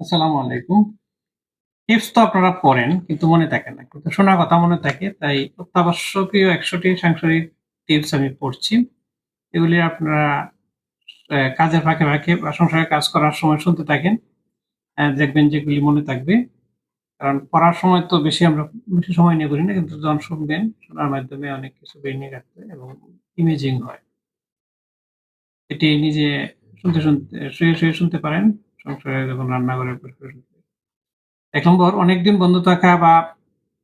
আসসালামু আলাইকুম। টিপস তো আপনারা পড়েন কিন্তু মনে থাকে না। কিন্তু শোনা কথা মনে থাকে। তাই অত্যাবশ্যকীয় ১০০ টি সাংসারিক টিপস আমি পড়ছি। এগুলি আপনারা কাজের ফাঁকে, ফাঁকে বা সংসারে কাজ করার সময় শুনতে থাকেন। দেখবেন যে এগুলি মনে থাকবে। কারণ পড়ার সময় তো বেশি আমরা বেশি সময় নিয়ে করি না। কিন্তু যখন শুনবেন, শোনার মাধ্যমে অনেক কিছু ব্রেইনে কাটবে এবং ইমেজিং হয়। এটি নিজে শুনতে, শুনতে শুয়ে, শুয়ে শুনতে পারেন। যখন রান্নাঘরে ১ নম্বর, অনেকদিন বন্ধ থাকা বা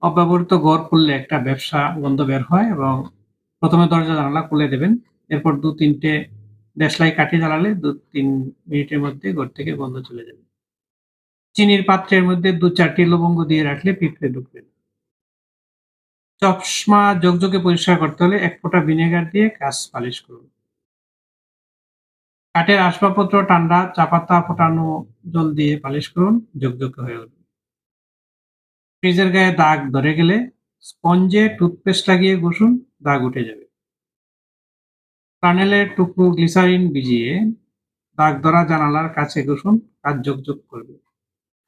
অব্যবহৃত ঘর খুললে একটা ব্যবসা গন্ধ বের হয় এবং ১ম এ দরজা জানালা খুলে দেবেন। এরপর ২-৩ টে দেশলাই কাঠি জ্বালালে ২-৩ মিনিটের মধ্যে ঘর থেকে গন্ধ চলে যাবে। চিনির পাত্রের মধ্যে দু চারটি লবঙ্গ দিয়ে রাখলে পিঁপড়ে ঢুকবে। চশমা যোগযোগে পরিষ্কার করতে হলে এক ফোঁটা ভিনেগার দিয়ে কাঁচ পালিশ করুন। কাঠের আসবাবপত্র ঠান্ডা চা পাতা ফোটানো জল দিয়ে পালিশ করুন, ঝকঝকে হয়ে উঠবে। ফ্রিজের গায়ে দাগ ধরে গেলে স্পঞ্জে টুথপেস্ট লাগিয়ে ঘষুন, দাগ উঠে যাবে। টানেলের টুকরো গ্লিসারিন ভিজিয়ে দাগ ধরা জানালার কাছে ঘষুন, কাঁচ ঝকঝক করবে।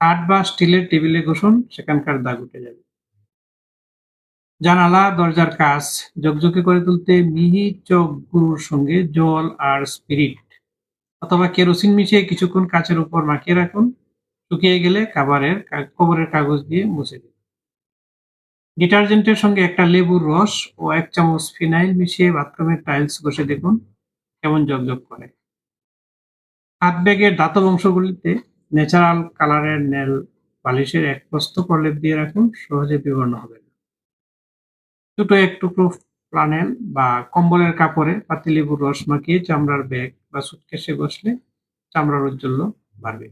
কাঠ বা স্টিলের টেবিলে ঘষুন, সেখানকার দাগ উঠে যাবে। জানালা, দরজার কাজ ঝকঝকে করে তুলতে মিহি চক গুঁড়োর সঙ্গে জল আর স্পিরিট অথবা কেরোসিন মিশিয়ে কিছুক্ষণ কাঁচের উপর মাখিয়ে রাখুন। শুকিয়ে গেলে কাভারের খবরের কাগজ দিয়ে মুছে দিন। ডিটারজেন্টের সঙ্গে একটা লেবুর রস ও এক চামচ ফিনাইল মিশিয়ে বাথরুমের টাইলস ঘষে দেখুন কেমন ঝকঝক করে। হাত ব্যাগের ধাতব অংশগুলিতে ন্যাচারাল কালারের নেল পালিশের এক প্রস্থ প্রলেপ দিয়ে রাখুন, সহজে বিবর্ণ হবে না। ছোট এক টুকরো ফ্লানেল বা কম্বলের কাপড়ে পাতিলেবুর রস মাখিয়ে চামড়ার ব্যাগ বা সুটকেসে বসলে চামড়ার ঔজ্জ্বল্য বাড়বে।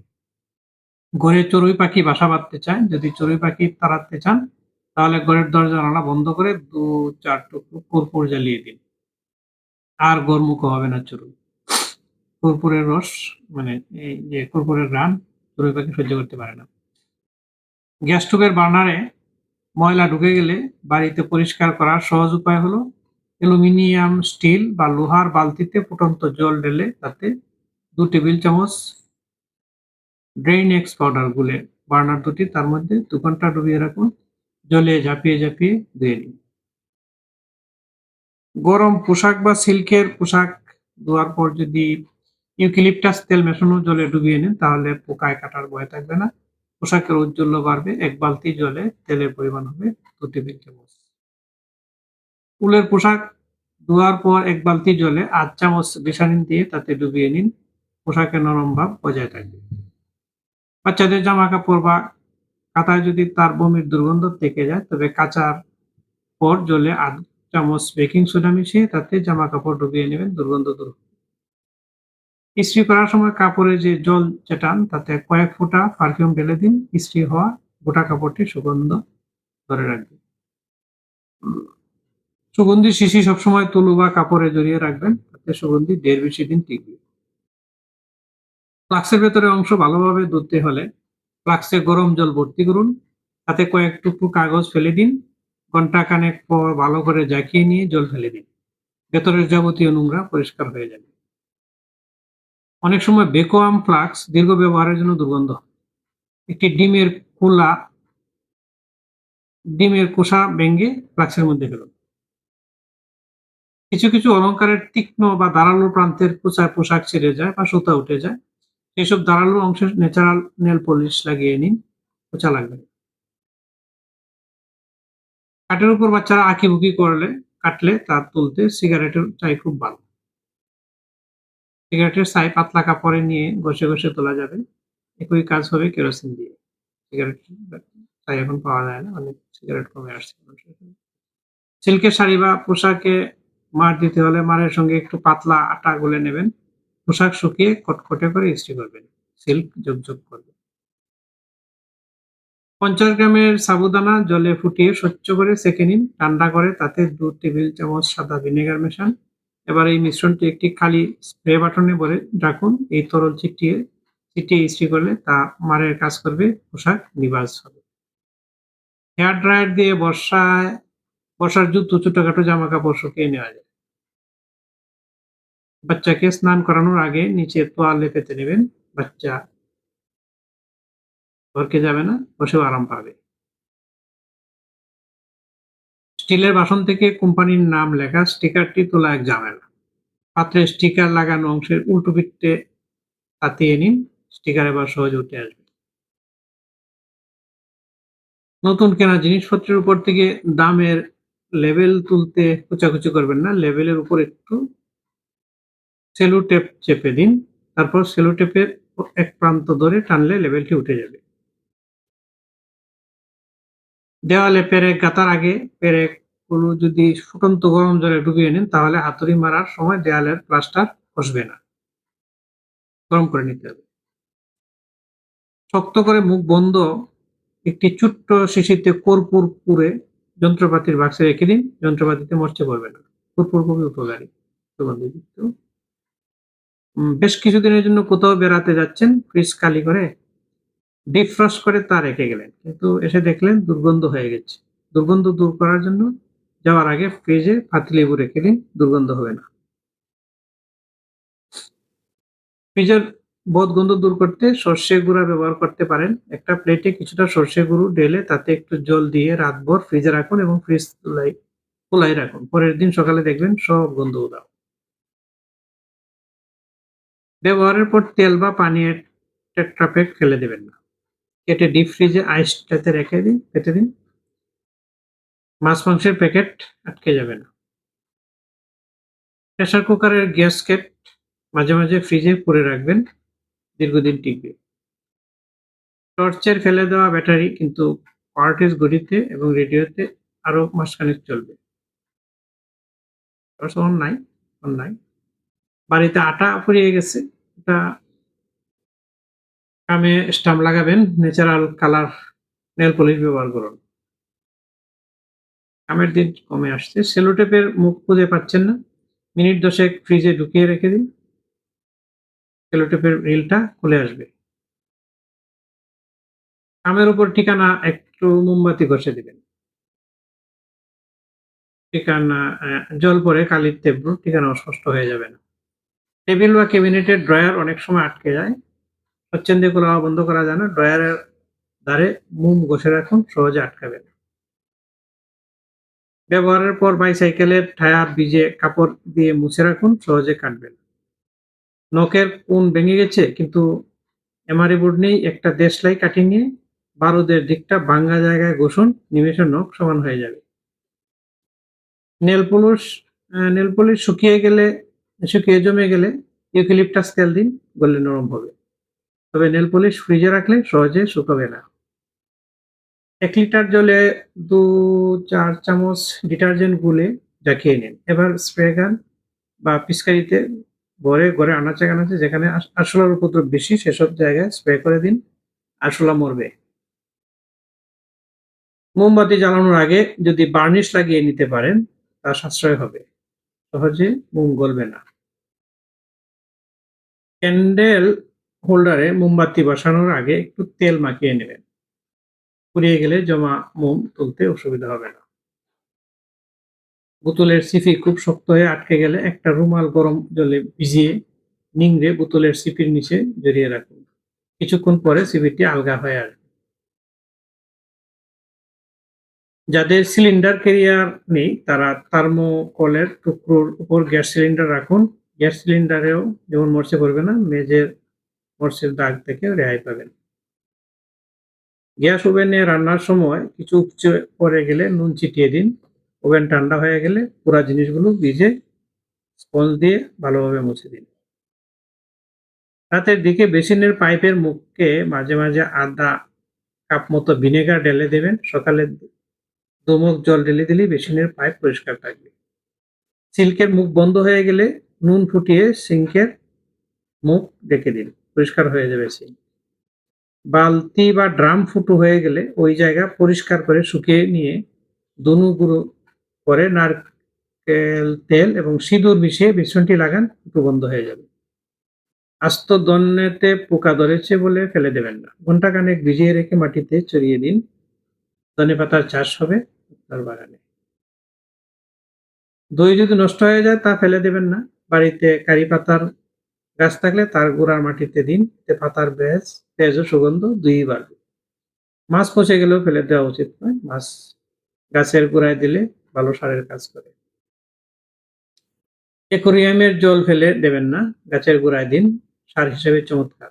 ঘরে চড়ুই পাখি বাসা বাঁধতে চায়, যদি চড়ুই পাখি তাড়াতে চান তাহলে ঘরের দরজা জানালা বন্ধ করে ২-৪ টুকরো কর্পূর জ্বালিয়ে দিন। আর ঘরমুখো হবে না চড়ুই। কর্পূরের রস মানে এই যে কর্পূরের ঘ্রাণ চড়ুই পাখি সহ্য করতে পারে না। গ্যাস স্টোভের বার্নারে ময়লা ঢুকে গেলে বাড়িতে পরিষ্কার করার সহজ উপায় হলো অ্যালুমিনিয়াম, স্টিল বা লোহার বালতিতে ফুটন্ত জল ঢেলে তাতে দু টেবিল চামচ ড্রেইন-এক্স পাউডার গুলে বার্নার দুটি তার মধ্যে দু ঘণ্টা ডুবিয়ে রাখুন। জলে ঝাঁপিয়ে, ঝাঁপিয়ে ধুয়ে নিন। গরম পোশাক বা সিল্কের পোশাক ধোয়ার পর যদি ইউক্যালিপটাস তেল মেশানো জলে ডুবিয়ে নেন তাহলে পোকায় কাটার ভয় থাকবে না। পোশাকের ঔজ্জ্বল্য বাড়বে। ১ বালতি জলে তেলের পরিমাণ হবে ২ টেবিল চামচ। উলের পোশাক ধোয়ার পর ১ বালতি জলে ৮ চামচ গ্লিসারিন দিয়ে তাতে ডুবিয়ে নিন। পোশাকের নরম ভাব বজায় থাকবে। বাচ্চাদের জামাকাপড় বা কাঁথায় যদি তার বমির দুর্গন্ধ থেকে যায় তবে কাঁচার পর জলে আধ চামচ বেকিং সোডা মিশিয়ে তাতে জামা কাপড় ডুবিয়ে নেবেন, দুর্গন্ধ দূর। ইস্ত্রি করার সময় কাপড়ে যে জল চেটান তাতে কয়েক ফোঁটা পারফিউম ঢেলে দিন। ইস্ত্রি হওয়া গোটা কাপড়টি সুগন্ধ ধরে রাখবে। সুগন্ধি শিশি সবসময় তুলো বা কাপড়ে জড়িয়ে রাখবেন, তাতে সুগন্ধি ঢের বেশি দিন টিকবে। ফ্লাস্কের ভেতরের অংশ ভালোভাবে ধুতে হলে ফ্লাস্কে গরম জল ভর্তি করুন, তাতে কয়েক টুকরো কাগজ ফেলে দিন। ঘণ্টা খানেক পর ভালো করে ঝাঁকিয়ে নিয়ে জল ফেলে দিন। ভেতরের যাবতীয় নোংরা পরিষ্কার হয়ে যাবে। অনেক সময় বেকোয়াম ফ্লাক্স দীর্ঘ ব্যবহারের জন্য দুর্গন্ধ একটি ডিমের খোলা ডিমের খোসা ভেঙে ফ্লাক্সের মধ্যে ফেলুন। কিছু, কিছু অলংকারের তীক্ষ্ণ বা ধারালো প্রান্তের খোঁচায় পোশাক ছিঁড়ে যায় বা সুতা উঠে যায়। সেসব ধারালো অংশে ন্যাচারাল নেল পলিশ লাগিয়ে নিন, খোঁচা লাগবে কাঠের উপর বাচ্চারা আঁকিবুকি করলে কাটলে তা তুলতে সিগারেটের চাই খুব ভালো। সিগারেটের ছাই পাতলা কাপড়ে নিয়ে ঘষে, ঘষে তোলা যাবে। একই কাজ হবে কেরোসিন দিয়ে। সিগারেট ছাই এখন পাওয়া যায় না, অনেক সিগারেট কমে আসছে সিল্কের শাড়ি বা পোশাকে মার দিতে হলে মারের সঙ্গে একটু পাতলা আটা গুলে নেবেন। পোশাক শুকিয়ে কটকটে করে ইস্ত্রি করবেন। সিল্ক ঝকঝক করবে। ৫০ গ্রামের সাবুদানা জলে ফুটিয়ে স্বচ্ছ করে ছেঁকে নিন। ঠান্ডা করে তাতে ২ টেবিল চামচ সাদা ভিনেগার মেশান। এবার এই মিশ্রণটি একটি খালি স্প্রে বাটনে ভরে রাখুন। এই তরল ছিটিয়ে ছিটিয়ে ইস্ত্রি করলে তা মারের কাজ করবে, পোশাক নিবাজ হবে। হেয়ার ড্রায়ার দিয়ে বর্ষায় বর্ষার জুতো, ছোটখাটো জামাকাপড় শুকিয়ে নেওয়া যায়। বাচ্চাকে স্নান করানোর আগে নিচে তোয়ালে পেতে নেবেন। বাচ্চা ঘরকে যাবে না বসেও আরাম পাবে স্টিলের বাসন থেকে কোম্পানির নাম লেখা স্টিকারটি তোলা এক ঝামেলা। পাত্রে স্টিকার লাগানো অংশের উল্টো পিঠে তাতিয়ে নিন, স্টিকার এবার সহজে উঠে আসবে। নতুন কেনা জিনিসপত্রের উপর থেকে দামের লেবেল তুলতে কুচাকুচি করবেন না, লেবেলের উপর একটু সেলো টেপ চেপে দিন, তারপর সেলো টেপের এক প্রান্ত ধরে টানলে লেবেলটি উঠে যাবে। দেওয়ালে পেরেক গাতার আগে পেরেক গুলো যদি ফুটন্ত গরম জলে ডুবিয়ে নেন, তাহলে হাতুড়ি মারার সময় দেয়ালের প্লাস্টার খসবে না। গরম করে নিতে হবে। শক্ত করে মুখ বন্ধ একটি ছোট্ট শিশিতে কর্পূর পুরে যন্ত্রপাতির বাক্সে রেখে দিন, যন্ত্রপাতিতে মরচে পড়বে না। কর্পূর খুবই উপকারী। সুগন্ধিযুক্ত বেশ কিছুদিনের জন্য কোথাও বেড়াতে যাচ্ছেন, ফ্রিজ খালি করে ডিফ্রস্ট করে তা রেখে গেলেন। কিন্তু এসে দেখলেন দুর্গন্ধ হয়ে গেছে। দুর্গন্ধ দূর করার জন্য যাওয়ার আগে ফ্রিজে পাতিলেবু রেখে দিন, দুর্গন্ধ হবে না। ফ্রিজের বোধগন্ধ দূর করতে সর্ষে গুঁড়া ব্যবহার করতে পারেন। একটা প্লেটে কিছুটা সর্ষে গুঁড়ো ঢেলে তাতে একটু জল দিয়ে রাতভর ফ্রিজে রাখুন এবং ফ্রিজ তুলাই খোলাই রাখুন। পরের দিন সকালে দেখবেন সব গন্ধ উদাও ব্যবহারের পর তেল বা পানির টেট্রাপ্যাক ফেলে দেবেন না। কেটে ডিপ ফ্রিজে আইসটাতে রেখে দিন পেতে দিন। মাছ মাংসের প্যাকেট আটকে যাবে না। প্রেসার কুকারের গ্যাস কেট মাঝে মাঝে ফ্রিজে পুরে রাখবেন, দীর্ঘদিন টিকবে টর্চের ফেলে দেওয়া ব্যাটারি কিন্তু পার্টিস ঘড়িতে এবং রেডিওতে আরও মাসখানেক চলবে। টর্চ অন নাই বাড়িতে আটা ফুরিয়ে গেছে, এটা কামে স্টাম্প লাগাবেন, ন্যাচারাল কালার, নেল পলিশ ব্যবহার করুন। কামের দিন কমে আসছে। সেলোটেপের মুখ খুঁজে পাচ্ছেন না। মিনিট দশেক ফ্রিজে ঢুকিয়ে রেখে দিন। সেলোটেপের রিলটা খুলে আসবে। কামের উপর ঠিকানা একটু মোমবাতি ঘষে দিবেন। ঠিকানা জল পরে কালির তেব্র ঠিকানা অস্পষ্ট হয়ে যাবে না। টেবিল বা ক্যাবিনেটের ড্রয়ার অনেক সময় আটকে যায়। স্বচ্ছন্দে খোলা বন্ধ করা যায় না। ড্রয়ারের ধারে মোম ঘষে রাখুন, সহজে আটকাবে না। ব্যবহারের পর বাইসাইকেলের টায়ার, ভিজে কাপড় দিয়ে মুছে রাখুন, সহজে কাটবে না নখের কোন ভেঙে গেছে, কিন্তু এমআরই বোর্ড নেই, একটা দেশলাই কাটিয়ে নিয়ে বারুদের দিকটা ভাঙ্গা জায়গায় ঘষুন, নিমেষে নখ সমান হয়ে যাবে। নেল পলিশ নেল পলিশ শুকিয়ে গেলে, শুকিয়ে জমে গেলে ইউক্যালিপটাস তেল দিন, গলে নরম হবে। তবে নেল পলিশ ফ্রিজে রাখলে সহজে শুকাবে না। এক লিটার জলে দু, চার চামচ ডিটারজেন্ট গুলে জাকিয়ে নিন। এবার স্প্রে গান বা পিচকারিতে ভরে ঘরে আনাচে কানাচে যেখানে আরশোলার উপদ্রব বেশি সেসব জায়গায় স্প্রে করে দিন, আরশোলা মরবে। মোমবাতি জ্বালানোর আগে যদি বার্নিশ লাগিয়ে নিতে পারেন, তা সাশ্রয় হবে। সহজে মোম গলবে না। ক্যান্ডেল হোল্ডারে মোমবাতি বসানোর আগে একটু তেল মাখিয়ে নেবেন। পুড়িয়ে গেলে জমা মোম তুলতে অসুবিধা হবে না। বোতলের সিপি খুব শক্ত হয়ে আটকে গেলে একটা রুমাল গরম জলে ভিজিয়ে নিংড়ে বোতলের সিপির নিচে জড়িয়ে রাখুন। কিছুক্ষণ পরে সিপিটি আলগা হয়ে আসবে। যাদের সিলিন্ডার ক্যারিয়ার নেই, তারা থার্মোকলের টুকরোর উপর গ্যাস সিলিন্ডার রাখুন। গ্যাস সিলিন্ডারেও যেমন মরচে পড়বে না, মেজের মরচের দাগ থেকে রেহাই পাবেন। গ্যাস ওভেনে রান্নার সময় কিছু উপচে পড়ে গেলে নুন ছিটিয়ে দিন। ওভেন ঠান্ডা হয়ে গেলে পুরা জিনিসগুলো ভিজে স্পঞ্জ দিয়ে ভালোভাবে মুছে দিন। রাতের দিকে বেসিনের পাইপের মুখকে মাঝে মাঝে আদা কাপ মতো ভিনেগার ঢেলে দেবেন। সকালে দমক জল ঢেলে দিলেই বেসিনের পাইপ পরিষ্কার থাকবে। সিল্কের মুখ বন্ধ হয়ে গেলে নুন ফুটিয়ে সিঙ্কের মুখ ডেকে দিন। পরিষ্কার হয়ে যাবে সিঙ্ক বালতি বা ড্রাম ফুটো হয়ে গেলে ওই জায়গা পরিষ্কার করে শুকিয়ে নিয়ে দুনু গুঁড়ো করে নারকেল তেল এবং সিঁদুর মিশিয়ে মিশ্রণটি লাগান, ফুটো বন্ধ হয়ে যাবে। আস্ত দন্নেতে পোকা ধরেছে বলে ফেলে দেবেন না। ঘণ্টা খানেক ভিজিয়ে রেখে মাটিতে চড়িয়ে দিন। ধনে পাতার চাষ হবে আপনার বাগানে। দই যদি নষ্ট হয়ে যায় তা ফেলে দেবেন না। বাড়িতে কারি পাতার গাছ থাকলে তার গোড়ার মাটিতে দিন, এতে পাতার বেজ তেজ ও সুগন্ধ দুই বাড়বে। মাছ পচে গেলেও ফেলে দেওয়া উচিত নয়। মাছ গাছের গোড়ায় দিলে ভালো সারের কাজ করে। অ্যাকোরিয়ামের জল ফেলে দেবেন না। গাছের গোড়ায় দিন, সার হিসেবে চমৎকার।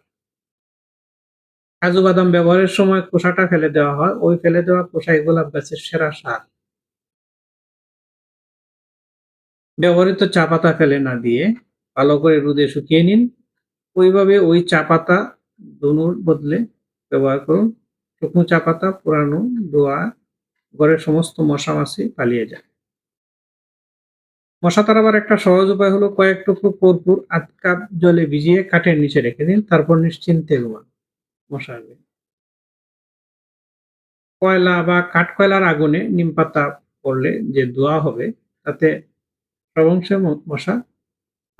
কাজু বাদাম ব্যবহারের সময় খোসাটা ফেলে দেওয়া হয়। ওই ফেলে দেওয়া খোসাই গোলাপ গাছের সেরা সার। ব্যবহৃত চা পাতা ফেলে না দিয়ে ভালো করে রোদে শুকিয়ে নিন। ওইভাবে ওই চা পাতা ধনুর বদলে ব্যবহার করুন। শুকনো চা পাতা, পুরানো দোয়া, ঘরের সমস্ত মশা মাছি পালিয়ে যায়। মশা তাড়াবার একটা সহজ উপায় হলো কয়েক টুকরো কর্পূর আধ কাপ জলে ভিজিয়ে কাঠের নিচে রেখে দিন, তারপর নিশ্চিন্তে ঘুমান মশা আসবে কয়লা বা কাঠ কয়লার আগুনে নিম পাতা পড়লে যে ধোয়া হবে, তাতে সব অংশে মশা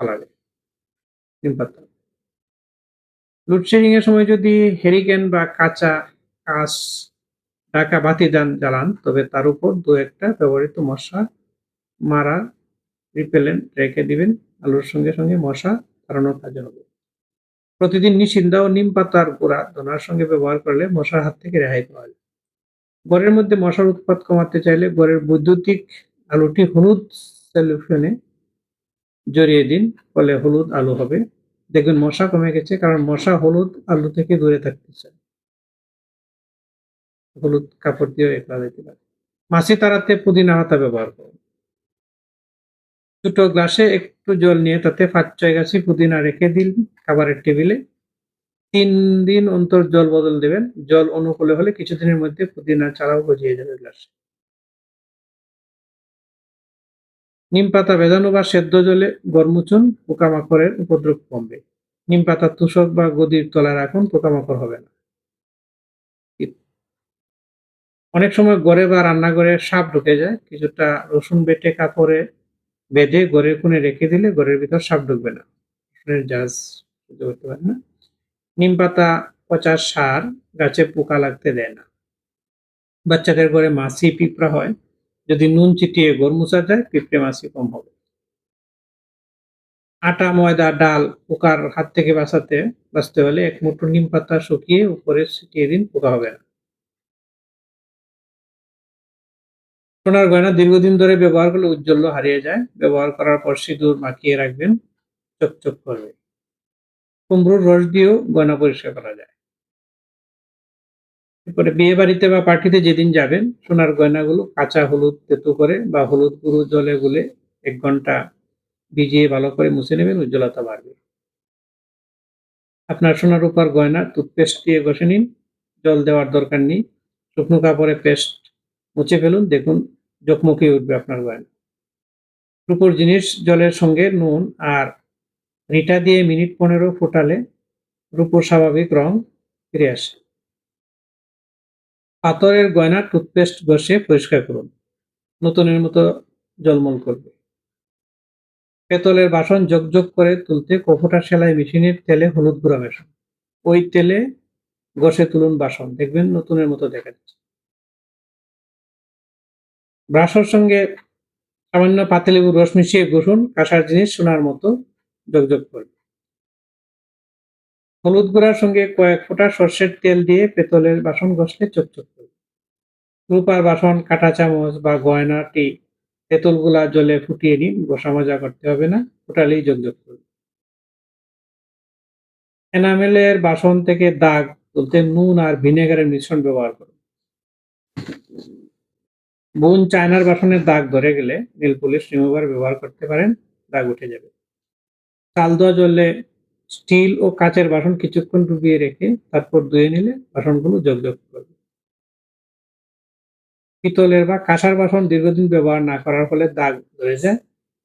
পালাবে নিম পাতা লোডশেডিং এর সময় যদি হেরিকেন বা কাঁচা কাঁচ ঢাকা বাতি জ্বালান, তবে তার উপর দু একটা ব্যবহৃত মশা মারা রিপেলেন্ট রেখে দিবেন আলুর সঙ্গে সঙ্গে মশা তাড়ানোর কাজে হবে। প্রতিদিন নিষিদ্ধা ও নিম পাতার গুঁড়া ধনার সঙ্গে ব্যবহার করলে মশার হাত থেকে রেহাই পাওয়া যায়। ঘরের মধ্যে মশার উৎপাত কমাতে চাইলে ঘরের বৈদ্যুতিক আলুটি হলুদ সলিউশনে জড়িয়ে দিন, ফলে হলুদ আলু হবে। দেখবেন মশা কমে গেছে, কারণ মশা হলুদ আলু থেকে দূরে থাকতে চায় হলুদ কাপড় দিয়ে একলা দিতে পারে। মাছি তাড়াতে পুদিনা পাতা ব্যবহার করুন। দুটো গ্লাসে একটু জল নিয়ে তাতে পাঁচ ছয় গাছি পুদিনা রেখে দিন খাবারের টেবিলে। তিন দিন অন্তর জল বদল দেবেন। জল অনুকূলে হলে কিছুদিনের মধ্যে পুদিনা চারাও গজিয়ে যাবে গ্লাসে। নিম পাতা ভেজানো বা সেদ্ধ জলে গরমুচুন পোকামাকড়ের উপদ্রব কমবে। নিম পাতা তুষক বা গদির তলায় রাখুন, পোকামাকড় হবে না। অনেক সময় গড়ে বা রান্নাঘরে সাপ ঢুকে যায়, কিছুটা রসুন বেটে কাপড়ে বেঁধে ঘরের কোণে রেখে দিলে ঘরের ভিতর সাপ ঢুকবে না। রসুনের জাজ করতে পারে না? নিম পাতা পচা সার গাছে পোকা লাগতে দেয় না। বাচ্চাদের ঘরে মাছি পিঁপড়া হয় যদি নুন চিটিয়ে গোর মুছা যায়, পিঁপড়ে মাছি কম হবে। আটা, ময়দা, ডাল পোকার হাত থেকে বাঁচাতে, বাঁচতে হলে এক মুঠো নিম পাতা শুকিয়ে উপরে ছিটিয়ে দিন, পোকা হবে না। সোনার গয়না দীর্ঘদিন ধরে ব্যবহার করলে উজ্জ্বল্য হারিয়ে যায়। ব্যবহার করার পর সিঁদুর মাখিয়ে রাখবেন, চকচক করবে। কুমড়োর রস দিয়েও গয়না পরিষ্কার করা যায়। এরপরে বিয়ে বাড়িতে বা পার্টিতে যেদিন যাবেন, সোনার গয়নাগুলো কাঁচা হলুদ তেতো করে বা হলুদ গুঁড়ো জলে গুলে এক ঘণ্টা ভিজিয়ে ভালো করে মুছে নেবেন, উজ্জ্বলতা বাড়বে। আপনার সোনার উপর গয়না টুথপেস্ট দিয়ে ঘষে নিন, জল দেওয়ার দরকার নেই, শুকনো কাপড়ে পেস্ট মুছে ফেলুন, দেখুন জকমকি উঠবে আপনার গয়না। রূপোর জিনিস, জলের সঙ্গে নুন আর রিটা দিয়ে মিনিট পনেরো ফোটালে রূপোর স্বাভাবিক রং ফিরে আসে। পাথরের গয়না টুথপেস্ট ঘষে পরিষ্কার করুন। নতুনের মতো জলমল করবে। পেতলের বাসন জকজক করে তুলতে কফোটা সেলাই মেশিনের তেলে হলুদ গুঁড়া মেশান। ওই তেলে ঘষে তুলুন বাসন। দেখবেন নতুনের মতো দেখা যাচ্ছে। ব্রাশের সঙ্গে সামান্য পাতিলেবুর রস মিশিয়ে ঘষুন। কাঁসার জিনিস সোনার মতো জকজক করবে। হলুদ গুঁড়ার সঙ্গে কয়েক ফোঁটা সর্ষের তেল দিয়ে পেতলের বাসন ঘষলে চকচক করবে রূপার বাসন, কাঁটা চামচ বা গয়নাটি তেঁতুলগুলা জলে ফুটিয়ে নিন ঘষা মজা করতে হবে না, ফোটালেই জকজক করবে। এনামেলের বাসন থেকে দাগ তুলতে নুন আর ভিনেগারের মিশ্রণ ব্যবহার করুন। বোন চায়নার বাসনের দাগ ধরে গেলে নীল পুলিশ রিমুভার ব্যবহার করতে পারেন, দাগ উঠে যাবে। চাল ধোয়া জলে স্টিল ও কাচের বাসন কিছুক্ষণ ডুবিয়ে রেখে তারপর ধুয়ে নিলে বাসনগুলো জকজক করবে। পিতলের বা কাঁসার বাসন দীর্ঘদিন ব্যবহার না করার ফলে দাগ ধরে যায়।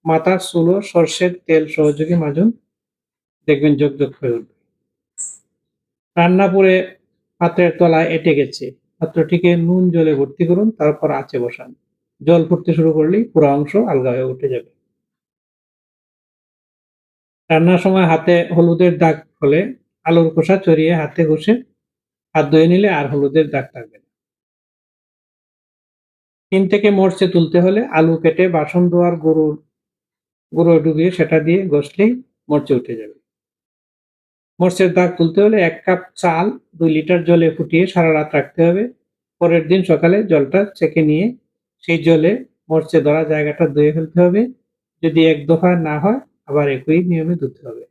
মাথার চুলো সর্ষের তেল সহযোগী মাজুন। দেখবেন জকজক হয়ে উঠবে। রান্না করে পাত্রের তলায় এঁটে গেছে। পাত্রটিকে নুন জলে ভর্তি করুন, তারপর আঁচে বসান। জল ফুটতে শুরু করলেই পুরো অংশ আলগা হয়ে উঠে যাবে। রান্নার সময় হাতে হলুদের দাগ হলে আলুর খোসা চড়িয়ে হাতে ঘষে হাত ধুয়ে নিলে আর হলুদের দাগ থাকবে না। তিন থেকে মরচে তুলতে হলে আলু কেটে বাসন ধোয়ার গরুর গুঁড়ো ডুবিয়ে সেটা দিয়ে ঘষলেই মরচে উঠে যাবে। মরচের দাগ তুলতে হলে এক কাপ চাল, দুই লিটার জলে ফুটিয়ে সারা রাত রাখতে হবে। পরের দিন সকালে জলটা ছেঁকে নিয়ে সেই জলে মরচে ধরা জায়গাটা ধুয়ে ফেলতে হবে। যদি এক দফা না হয় আবার একই নিয়মে ধুতে হবে।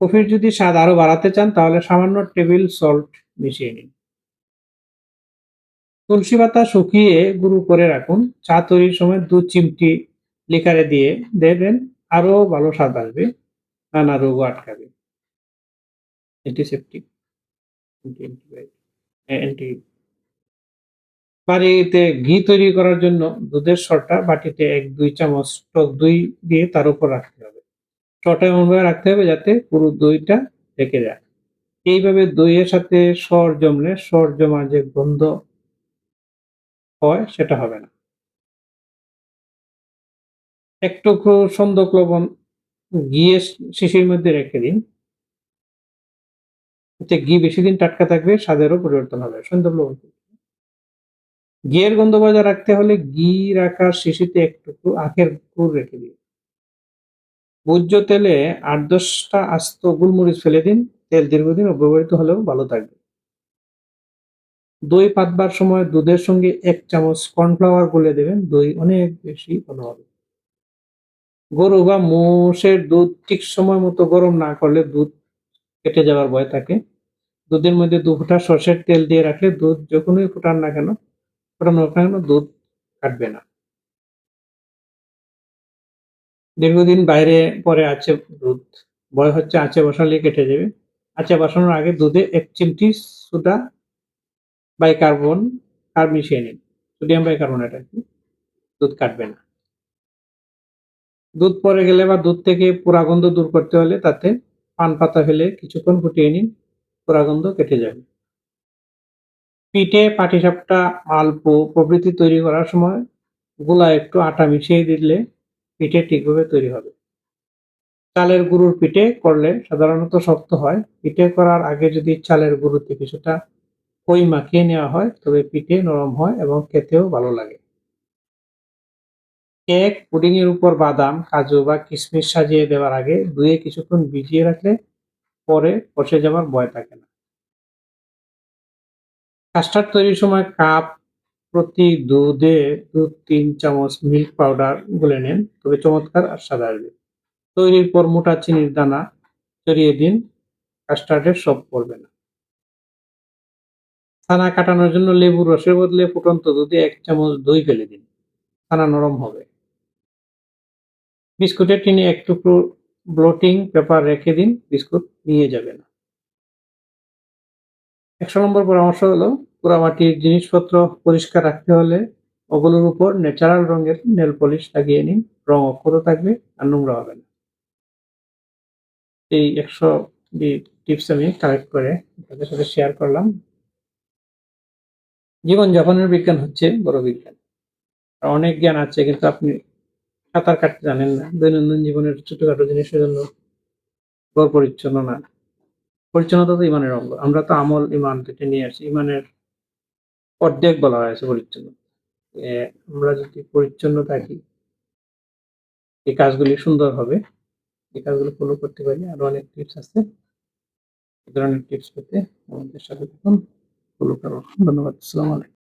কফির যদি স্বাদ আরও বাড়াতে চান, তাহলে সামান্য টেবিল সল্ট মিশিয়ে নিন। তুলসী পাতা শুকিয়ে গুঁড়ো করে রাখুন। চা তৈরির সময় দু চিমটি লিকারে দিয়ে দেবেন। আরও ভালো স্বাদ আসবে। নানা রোগও আটকাবে। অ্যান্টিসেপটিক অ্যান্টি বাড়িতে ঘি তৈরি করার জন্য দুধের সরটা বাটিতে এক, দুই চামচ টক দই দিয়ে তার উপর রাখতে হবে। সরটা এমনভাবে রাখতে হবে যাতে পুরো দইটা ঢেকে যায়। এইভাবে দইয়ের সাথে সর জমলে সর জমা যে গন্ধ হয় সেটা হবে না। একটু সন্দক লবণ ঘিয়ে শিশির মধ্যে রেখে দিন। এতে ঘি বেশি দিন টাটকা থাকবে, স্বাদেরও পরিবর্তন হবে। সন্দক লবণ। ঘিয়ের গন্ধ বজায় রাখতে হলে ঘি রাখার শিশিতে একটুকু আখের গুড় রেখে দিন। ভোজ্য তেলে আট দশটা আস্ত গোলমরিচ ফেলে দিন। তেল দীর্ঘদিন অব্যবহৃত হলেও ভালো থাকবে। দই পাতবার সময় দুধের সঙ্গে এক চামচ কর্নফ্লাওয়ার গুলে দেবেন। দই অনেক বেশি ভালো হবে। গরু বা মোষের দুধ ঠিক সময় মতো গরম না করলে দুধ কেটে যাওয়ার ভয় থাকে। দুধের মধ্যে দু ফোঁটা সর্ষের তেল দিয়ে রাখলে দুধ যখনই ফোটান না কেন ফোটানো হোক না কেন দুধ কাটবে না। দীর্ঘদিন বাইরে পরে আছে দুধ ভয় হচ্ছে আঁচে বসালে কেটে যাবে। আঁচে বসানোর আগে দুধে এক চিমটি সুদা বাইকার্বন আর মিশিয়ে নিন। সোডিয়াম বাইকার্বনেট আর কি। দুধ কাটবে না। দুধ পরে গেলে বা দুধ থেকে পুরাগন্ধ দূর করতে হলে তাতে পান পাতা ফেলে কিছুক্ষণ ফুটিয়ে নিন। পুরাগন্ধ কেটে যাবে। পিঠে পাটিসাপটা আলপো প্রভৃতি তৈরি করার সময় গোলা একটু আটা মিশিয়ে দিলে পিঠে ঠিকভাবে তৈরি হবে। চালের গুঁড়োর পিঠে করলে সাধারণত শক্ত হয়। পিঠে করার আগে যদি চালের গুঁড়োতে কিছুটা খই মাখিয়ে নেওয়া হয়, তবে পিঠে নরম হয় এবং খেতেও ভালো লাগে। কেক পুডিং এর উপর বাদাম, কাজু বা কিশমিশ সাজিয়ে দেওয়ার আগে ধুয়ে কিছুক্ষণ ভিজিয়ে রাখলে পরে বসে যাওয়ার ভয় থাকে না। কাস্টার্ড তৈরির সময় কাপ প্রতি দুধে দু তিন চামচ মিল্ক পাউডার গুলে নেন, তবে চমৎকার আর স্বাদ আসবে। তৈরির পর মোটা চিনির দানা ছড়িয়ে দিন, কাস্টার্ডের সব পড়বে না। ছানা কাটানোর জন্য লেবুর রসের বদলে ফুটন্ত দুধে এক চামচ দই ফেলে দিন। ছানা নরম হবে। বিস্কুটের টিনে এক টুকরো ব্লোটিং পেপার রেখে দিন, বিস্কুট নিয়ে যাবে না। একশো নম্বর পরামর্শ হলো পোড়ামাটির জিনিসপত্র পরিষ্কার রাখতে হলে ওগুলোর উপর ন্যাচারাল রঙের নেল পলিশ লাগিয়ে নিন। রং অক্ষত থাকবে আর নোংরা হবে না। এই একশো টিপস আমি কালেক্ট করে আপনাদের সাথে শেয়ার করলাম। জীবনযাপনের বিজ্ঞান হচ্ছে বড় বিজ্ঞান। অনেক জ্ঞান আছে কিন্তু আপনি সাঁতার কাটতে জানেন না। দৈনন্দিন জীবনের ছোটখাটো জিনিসের জন্য পরিচ্ছন্ন না। পরিচ্ছন্নতা তো ইমানের অঙ্গ। আমরা তো আমল ইমান থেকে নিয়ে আসি ইমানের অর্ধেক বলা হয়েছে পরিচ্ছন্ন। আমরা যদি পরিচ্ছন্ন থাকি, এই কাজগুলি সুন্দর হবে। এই কাজগুলো ফলো করতে পারি। আরও অনেক টিপস আছে। ধরনের টিপস পেতে আমাদের সাথে থাকুন। ফলো করুন ধন্যবাদ। আসসালামু আলাইকুম।